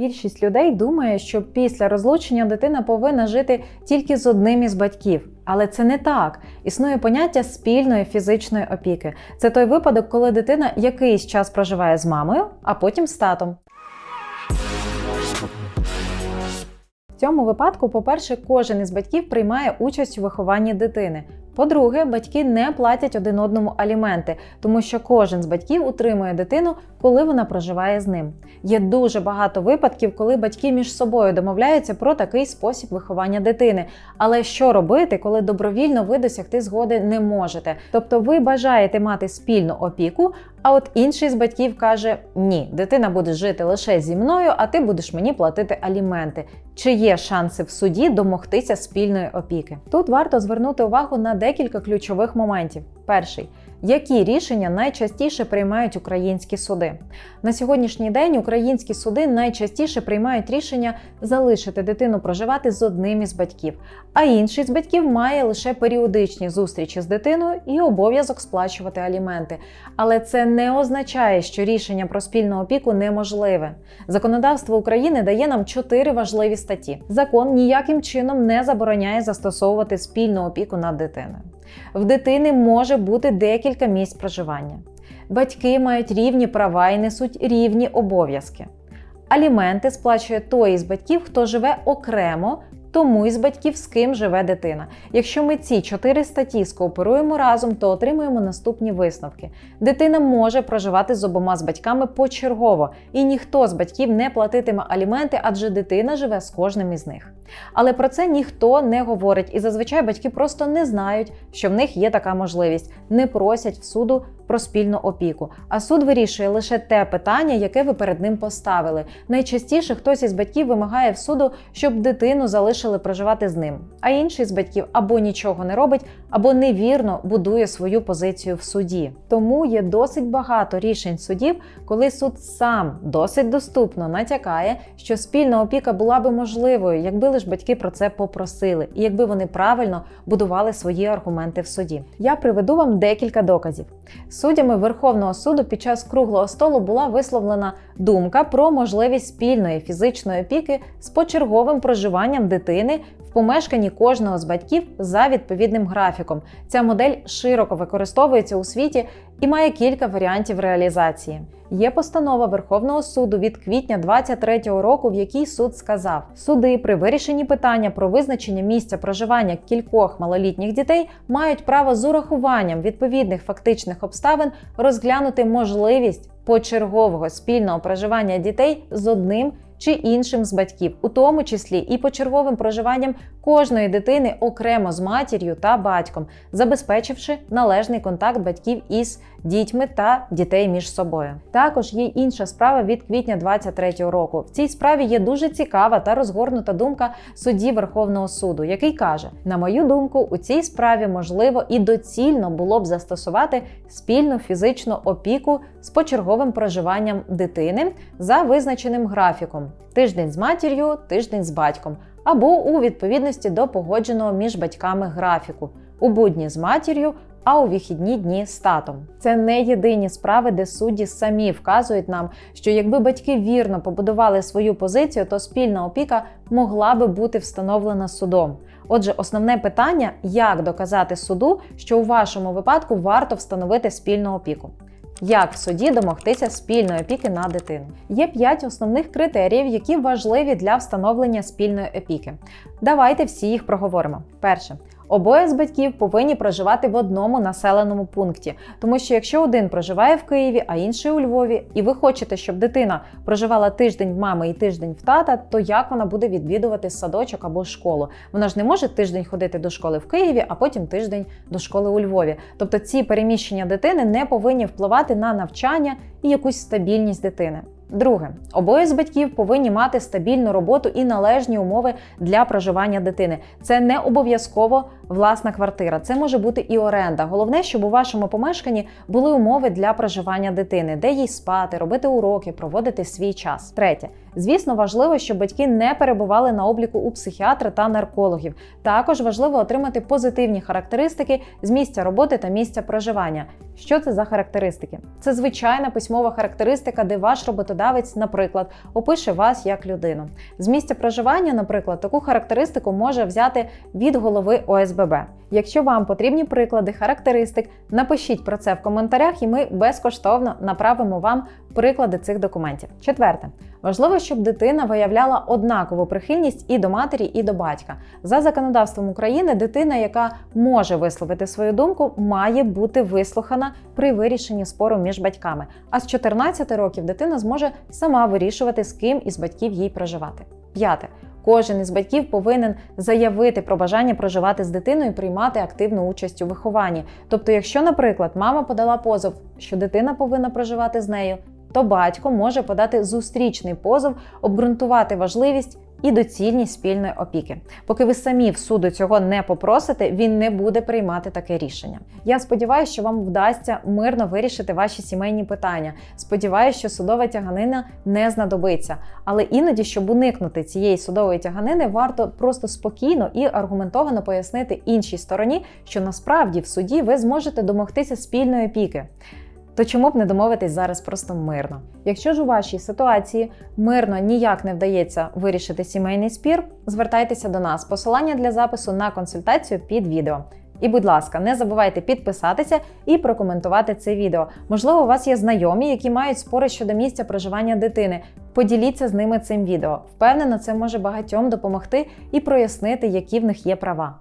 Більшість людей думає, що після розлучення дитина повинна жити тільки з одним із батьків. Але це не так. Існує поняття спільної фізичної опіки. Це той випадок, коли дитина якийсь час проживає з мамою, а потім з татом. Цьому випадку, по-перше, кожен із батьків приймає участь у вихованні дитини. По-друге, батьки не платять один одному аліменти, тому що кожен з батьків утримує дитину, коли вона проживає з ним. Є дуже багато випадків, коли батьки між собою домовляються про такий спосіб виховання дитини. Але що робити, коли добровільно ви досягти згоди не можете? Тобто ви бажаєте мати спільну опіку, а от інший з батьків каже: Ні, дитина буде жити лише зі мною, а ти будеш мені платити аліменти. Чи є шанси в суді домогтися спільної опіки? Тут варто звернути увагу на декілька ключових моментів. Перший які рішення найчастіше приймають українські суди на сьогоднішній день? Українські суди найчастіше приймають рішення залишити дитину проживати з одним із батьків, а інший з батьків має лише періодичні зустрічі з дитиною і обов'язок сплачувати аліменти. Але це не означає, що рішення про спільну опіку неможливе. Законодавство України дає нам чотири важливі статті. Закон ніяким чином не забороняє застосовувати спільну опіку над дитиною. В дитини може бути декілька місць проживання. Батьки мають рівні права і несуть рівні обов'язки. Аліменти сплачує той із батьків, хто живе окремо тому із батьків, з ким живе дитина. Якщо ми ці чотири статті скооперуємо разом, то отримуємо наступні висновки. Дитина може проживати з обома з батьками почергово, і ніхто з батьків не платитиме аліменти, адже дитина живе з кожним із них. Але про це ніхто не говорить, і зазвичай батьки просто не знають, що в них є така можливість, не просять в суду про спільну опіку. А суд вирішує лише те питання, яке ви перед ним поставили. Найчастіше хтось із батьків вимагає в суду, щоб дитину залишили проживати з ним, а інший з батьків або нічого не робить, або невірно будує свою позицію в суді. Тому є досить багато рішень судів, коли суд сам досить доступно натякає, що спільна опіка була би можливою, якби лише батьки про це попросили, і якби вони правильно будували свої аргументи в суді. Я приведу вам декілька доказів. Суддями Верховного суду під час круглого столу була висловлена думка про можливість спільної фізичної опіки з почерговим проживанням дитини в помешканні кожного з батьків за відповідним графіком. Ця модель широко використовується у світі і має кілька варіантів реалізації. Є постанова Верховного суду від квітня 2023 року, в якій суд сказав: суди при вирішенні питання про визначення місця проживання кількох малолітніх дітей мають право з урахуванням відповідних фактичних обставин розглянути можливість почергового спільного проживання дітей з одним чи іншим з батьків, у тому числі і почерговим проживанням кожної дитини окремо з матір'ю та батьком, забезпечивши належний контакт батьків із дітьми та дітей між собою. Також є інша справа від квітня 23-го року. В цій справі є дуже цікава та розгорнута думка судді Верховного суду, який каже: на мою думку, у цій справі можливо і доцільно було б застосувати спільну фізичну опіку з почерговим проживанням дитини за визначеним графіком: тиждень з матір'ю, тиждень з батьком або у відповідності до погодженого між батьками графіку, у будні з матір'ю, а у вихідні дні з татом. Це не єдині справи, де судді самі вказують нам, що якби батьки вірно побудували свою позицію, то спільна опіка могла би бути встановлена судом. Отже, основне питання, як доказати суду, що у вашому випадку варто встановити спільну опіку. Як в суді домогтися спільної опіки на дитину? Є п'ять основних критеріїв, які важливі для встановлення спільної опіки. Давайте всі їх проговоримо. Перше. Обоє з батьків повинні проживати в одному населеному пункті, тому що якщо один проживає в Києві, а інший у Львові, і ви хочете, щоб дитина проживала тиждень в мами і тиждень в тата, то як вона буде відвідувати садочок або школу? Вона ж не може тиждень ходити до школи в Києві, а потім тиждень до школи у Львові. Тобто ці переміщення дитини не повинні впливати на навчання і якусь стабільність дитини. Друге, обоє з батьків повинні мати стабільну роботу і належні умови для проживання дитини. Це не обов'язково власна квартира, це може бути і оренда. Головне, щоб у вашому помешканні були умови для проживання дитини, де їй спати, робити уроки, проводити свій час. Третє, звісно, важливо, щоб батьки не перебували на обліку у психіатра та наркологів. Також важливо отримати позитивні характеристики з місця роботи та місця проживання. Що це за характеристики? Це звичайна письмова характеристика, де ваш роботодавець, наприклад, опише вас як людину. З місця проживання, наприклад, таку характеристику може взяти від голови ОСББ. Якщо вам потрібні приклади характеристик, напишіть про це в коментарях, і ми безкоштовно направимо вам приклади цих документів. Четверте. Важливо, щоб дитина виявляла однакову прихильність і до матері, і до батька. За законодавством України, дитина, яка може висловити свою думку, має бути вислухана при вирішенні спору між батьками. А з 14 років дитина зможе сама вирішувати, з ким із батьків їй проживати. П'яте. Кожен із батьків повинен заявити про бажання проживати з дитиною і приймати активну участь у вихованні. Тобто, якщо, наприклад, мама подала позов, що дитина повинна проживати з нею, то батько може подати зустрічний позов, обґрунтувати важливість і доцільність спільної опіки. Поки ви самі в суду цього не попросите, він не буде приймати таке рішення. Я сподіваюся, що вам вдасться мирно вирішити ваші сімейні питання. Сподіваюся, що судова тяганина не знадобиться. Але іноді, щоб уникнути цієї судової тяганини, варто просто спокійно і аргументовано пояснити іншій стороні, що насправді в суді ви зможете домогтися спільної опіки. То чому б не домовитись зараз просто мирно? Якщо ж у вашій ситуації мирно ніяк не вдається вирішити сімейний спір, звертайтеся до нас. Посилання для запису на консультацію під відео. І, будь ласка, не забувайте підписатися і прокоментувати це відео. Можливо, у вас є знайомі, які мають спори щодо місця проживання дитини. Поділіться з ними цим відео. Впевнена, це може багатьом допомогти і прояснити, які в них є права.